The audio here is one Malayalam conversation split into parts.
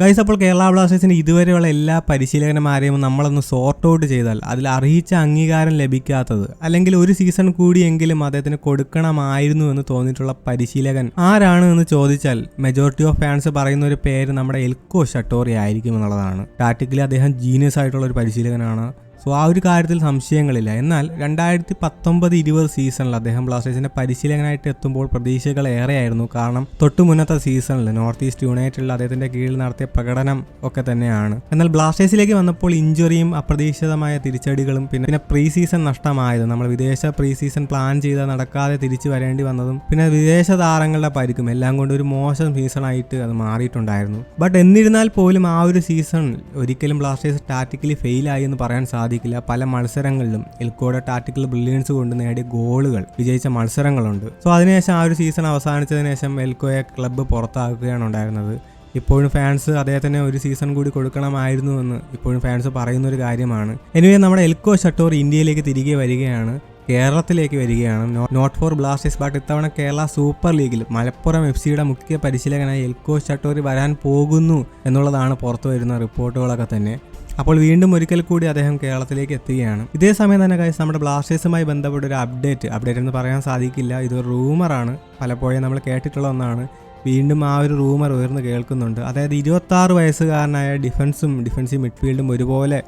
ഗൈസ് അപ്പോൾ കേരള ബ്ലാസ്റ്റേഴ്സിന് ഇതുവരെയുള്ള എല്ലാ പരിശീലകന്മാരെയും നമ്മളൊന്ന് സോർട്ട് ഔട്ട് ചെയ്താൽ അതിൽ അറിയിച്ച അംഗീകാരം ലഭിക്കാത്തത് അല്ലെങ്കിൽ ഒരു സീസൺ കൂടിയെങ്കിലും അദ്ദേഹത്തിന് കൊടുക്കണമായിരുന്നു എന്ന് തോന്നിയിട്ടുള്ള പരിശീലകൻ ആരാണ് എന്ന് ചോദിച്ചാൽ മെജോറിറ്റി ഓഫ് ഫാൻസ് പറയുന്ന ഒരു പേര് നമ്മുടെ എൽക്കോ ഷട്ടോറി ആയിരിക്കും എന്നുള്ളതാണ്. ടാറ്റിക്കലി അദ്ദേഹം ജീനിയസ് ആയിട്ടുള്ള ഒരു പരിശീലകനാണ്. സോ ആ ഒരു കാര്യത്തിൽ സംശയങ്ങളില്ല. എന്നാൽ രണ്ടായിരത്തി പത്തൊമ്പത് ഇരുപത് സീസണിൽ അദ്ദേഹം ബ്ലാസ്റ്റേഴ്സിന്റെ പരിശീലകനായിട്ട് എത്തുമ്പോൾ പ്രതീക്ഷകൾ ഏറെയായിരുന്നു. കാരണം തൊട്ടു മുന്നത്തെ സീസണിൽ നോർത്ത് ഈസ്റ്റ് യുണൈറ്റഡിൽ അദ്ദേഹത്തിന്റെ കീഴിൽ നടത്തിയ പ്രകടനം ഒക്കെ തന്നെയാണ്. എന്നാൽ ബ്ലാസ്റ്റേഴ്സിലേക്ക് വന്നപ്പോൾ ഇഞ്ചുറിയും അപ്രതീക്ഷിതമായ തിരിച്ചടികളും പിന്നെ പിന്നെ പ്രീ സീസൺ നഷ്ടമായതും. നമ്മൾ വിദേശ പ്രീ സീസൺ പ്ലാൻ ചെയ്ത് നടക്കാതെ തിരിച്ചു വരേണ്ടി വന്നതും പിന്നെ വിദേശ താരങ്ങളുടെ പരിക്കും എല്ലാം കൊണ്ട് ഒരു മോശം സീസൺ ആയിട്ട് അത് മാറിയിട്ടുണ്ടായിരുന്നു. ബട്ട് എന്നിരുന്നാൽ പോലും ആ ഒരു സീസൺ ഒരിക്കലും ബ്ലാസ്റ്റേഴ്സ് ടാറ്റിക്കലി ഫെയിലായി എന്ന് പറയാൻ സാധിക്കില്ല. പല മത്സരങ്ങളിലും എൽക്കോയുടെ ടാറ്റിക്കൽ ബ്രില്യൻസ് കൊണ്ട് നേടിയ ഗോളുകൾ വിജയിച്ച മത്സരങ്ങളുണ്ട്. സോ അതിനുശേഷം ആ ഒരു സീസൺ അവസാനിച്ചതിന് ശേഷം എൽക്കോയെ ക്ലബ്ബ് പുറത്താക്കുകയാണ് ഉണ്ടായിരുന്നത്. ഇപ്പോഴും ഫാൻസ് അദ്ദേഹത്തിന് ഒരു സീസൺ കൂടി കൊടുക്കണമായിരുന്നു എന്ന് ഇപ്പോഴും ഫാൻസ് പറയുന്ന ഒരു കാര്യമാണ്. എനിവേ നമ്മുടെ എൽക്കോ ഷട്ടോർ ഇന്ത്യയിലേക്ക് തിരികെ വരികയാണ്. കേരളത്തിലേക്ക് വരികയാണ്. നോട്ട് ഫോർ ബ്ലാസ്റ്റേഴ്സ് ബട്ട് ഇത്തവണ കേരള സൂപ്പർ ലീഗിൽ മലപ്പുറം എഫ് സിയുടെ മുഖ്യ പരിശീലകനായി എൽക്കോ ഷട്ടോറി വരാൻ പോകുന്നു എന്നുള്ളതാണ് പുറത്തു വരുന്ന റിപ്പോർട്ടുകളൊക്കെ തന്നെ. അപ്പോൾ വീണ്ടും ഒരിക്കൽ കൂടി അദ്ദേഹം കേരളത്തിലേക്ക് എത്തുകയാണ്. ഇതേ സമയം തന്നെ കാര്യം നമ്മുടെ ബ്ലാസ്റ്റേഴ്സുമായി ബന്ധപ്പെട്ട ഒരു അപ്ഡേറ്റ് അപ്ഡേറ്റ് എന്ന് പറയാൻ സാധിക്കില്ല. ഇതൊരു റൂമറാണ് പലപ്പോഴും നമ്മൾ കേട്ടിട്ടുള്ള ഒന്നാണ്. വീണ്ടും ആ ഒരു റൂമർ ഉയർന്നു കേൾക്കുന്നുണ്ട്. അതായത് ഇരുപത്തി ആറ് വയസ്സുകാരനായ ഡിഫൻസും ഡിഫൻസീവ് മിഡ്ഫീൽഡും ഒരുപോലെ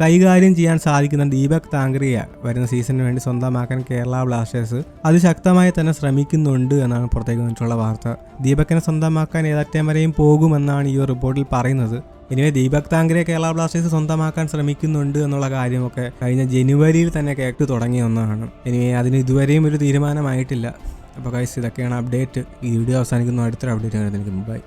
കൈകാര്യം ചെയ്യാൻ സാധിക്കുന്ന ദീപക് താങ്കറിയ വരുന്ന സീസണിന് വേണ്ടി സ്വന്തമാക്കാൻ കേരള ബ്ലാസ്റ്റേഴ്സ് അതിശക്തമായി തന്നെ ശ്രമിക്കുന്നുണ്ട് എന്നാണ് പുറത്തേക്ക് വന്നിട്ടുള്ള വാർത്ത. ദീപക്കിനെ സ്വന്തമാക്കാൻ ഏതറ്റം വരെയും പോകുമെന്നാണ് ഈ റിപ്പോർട്ടിൽ പറയുന്നത്. ഇനിവേ ദീപക് താങ്കരെ കേരള ബ്ലാസ്റ്റേഴ്സ് സ്വന്തമാക്കാൻ ശ്രമിക്കുന്നുണ്ട് എന്നുള്ള കാര്യമൊക്കെ കഴിഞ്ഞ ജനുവരിയിൽ തന്നെ കേട്ട് തുടങ്ങിയ ഒന്നാണ്. ഇനി അതിന് ഇതുവരെയും ഒരു തീരുമാനമായിട്ടില്ല. അപ്പോൾ കൈസ് ഇതൊക്കെയാണ് അപ്ഡേറ്റ് ഈ വീഡിയോ അവസാനിക്കുന്നു. അടുത്തൊരു അപ്ഡേറ്റ് ആയിരുന്നു എനിക്ക് മുമ്പായി